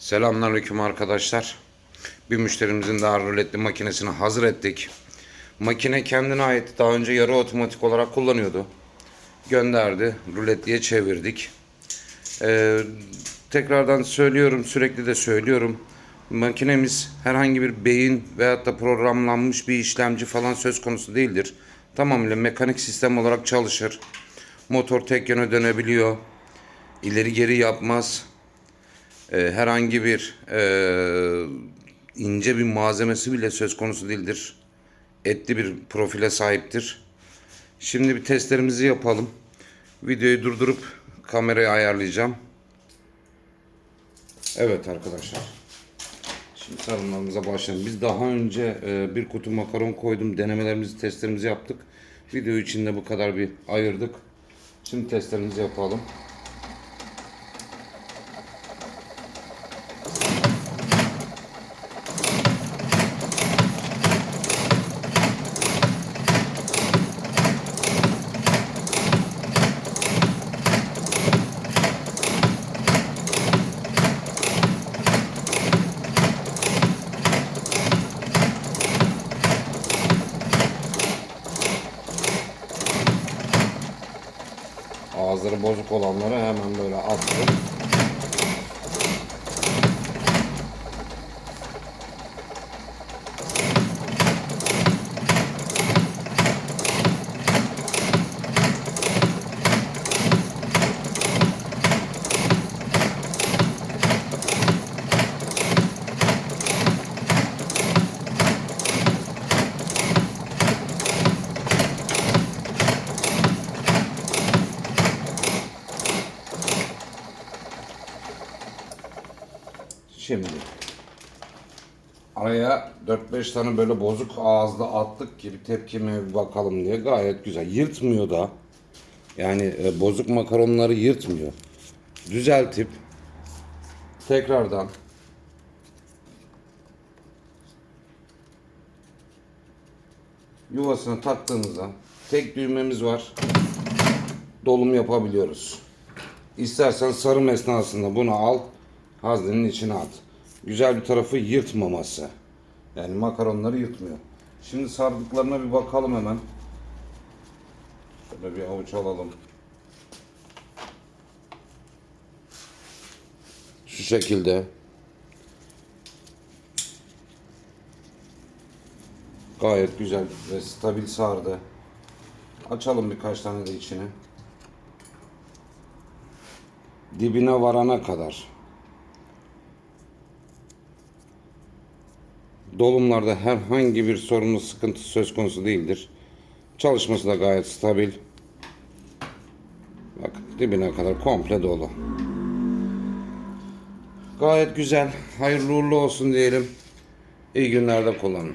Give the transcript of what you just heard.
Selamünaleyküm arkadaşlar. Bir müşterimizin daha ruletli makinesini hazır ettik. Makine kendine ait. Daha önce yarı otomatik olarak kullanıyordu. Gönderdi. Ruletliye çevirdik. Ee, tekrardan söylüyorum, sürekli de söylüyorum. Makinemiz herhangi bir beyin veyahut da programlanmış bir işlemci falan söz konusu değildir. Tamamıyla mekanik sistem olarak çalışır. Motor tek yöne dönebiliyor. İleri geri yapmaz e, herhangi bir e, ince bir malzemesi bile söz konusu değildir. Etli bir profile sahiptir. Şimdi bir testlerimizi yapalım. Videoyu durdurup kamerayı ayarlayacağım. Evet arkadaşlar. Şimdi sarımlarımıza başlayalım. Biz daha önce e, bir kutu makaron koydum. Denemelerimizi, testlerimizi yaptık. Video içinde bu kadar bir ayırdık. Şimdi testlerimizi yapalım. Ağızları bozuk olanları hemen böyle attım. Şimdi araya 4-5 tane böyle bozuk ağızda attık ki bir tepkime bir bakalım diye gayet güzel. Yırtmıyor da. Yani e, bozuk makaronları yırtmıyor. Düzeltip tekrardan yuvasına taktığımızda tek düğmemiz var. Dolum yapabiliyoruz. İstersen sarım esnasında bunu al, haznenin içine at. Güzel bir tarafı yırtmaması. Yani makaronları yırtmıyor. Şimdi sardıklarına bir bakalım hemen. Şöyle bir avuç alalım. Şu şekilde. Gayet güzel ve stabil sardı. Açalım birkaç tane de içine. Dibine varana kadar. Dolumlarda herhangi bir sorunu, sıkıntı söz konusu değildir. Çalışması da gayet stabil. Bak dibine kadar komple dolu. Gayet güzel. Hayırlı uğurlu olsun diyelim. İyi günlerde kullanın.